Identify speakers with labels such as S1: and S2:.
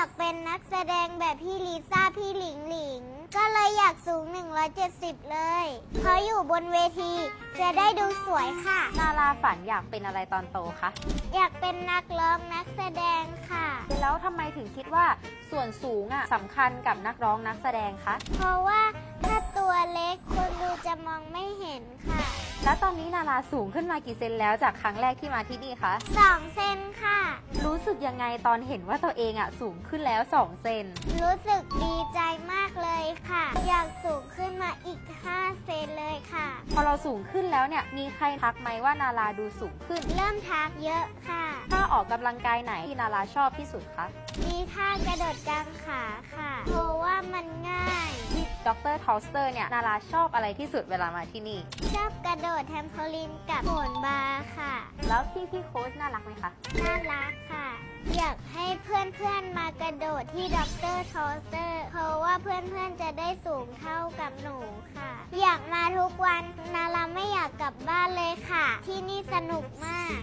S1: ากเป็นนักแสดงแบบพี่ลิซ่าพี่หลิงหลิง ก็เลยอยากสูง 170 เลย เพราะอยู่บนเวที จะได้ดูสวยค่ะ
S2: นาราฝันอยากเป็นอะไรตอนโตคะ
S1: อยากเป็นนักร้องนักแสดงค่ะ
S2: แล้วทำไมถึงคิดว่าส่วนสูงอะสำคัญกับนักร้องนักแสดงคะ
S1: เพราะว่าถ้าตัวเล็กคนดูจะมองไม่เห็นค่ะ
S2: แล้วตอนนี้นาราสูงขึ้นมากี่เซนแล้วจากครั้งแรกที่มาที่นี่คะ
S1: 2 เซนค่ะ
S2: รู้ สึกยังไงตอนเห็นว่าตัวเองอะสูงขึ้นแล้ว 2 เซน
S1: รู้สึกดีใจมากเลยค่ะ อยากสูงขึ้นมาอีก 5 เซนเลยค่ะ
S2: พอเราสูงขึ้นแล้วเนี่ย มีใครทักไหมว่านาราดูสูงขึ้น
S1: เริ่มทักเยอะค่ะ
S2: ถ้าออกกำลังกายไหนที่นาราชอบที่สุดคะ
S1: มีท่ากระโดดกลางขาค่ะ เพราะว่ามันง่าย
S2: ที่ดรทอสเตอร์เนี่ยนาราชอบอะไรที่สุดเวลามาที่นี่ช
S1: ชอบกระโดดแทมโพลินกับโหนบาร์ค่ะ
S2: แล้วพี่พี่โค้ชน่ารักไหมคะ
S1: น่ารักค่ะ ระโดดที่ด็อกเตอร์ทอสเตอร์ เพราะว่าเพื่อนๆจะได้สูงเท่ากับหนูค่ะ อยากมาทุกวัน นาราไม่อยากกลับบ้านเลยค่ะ ที่นี่สนุกมาก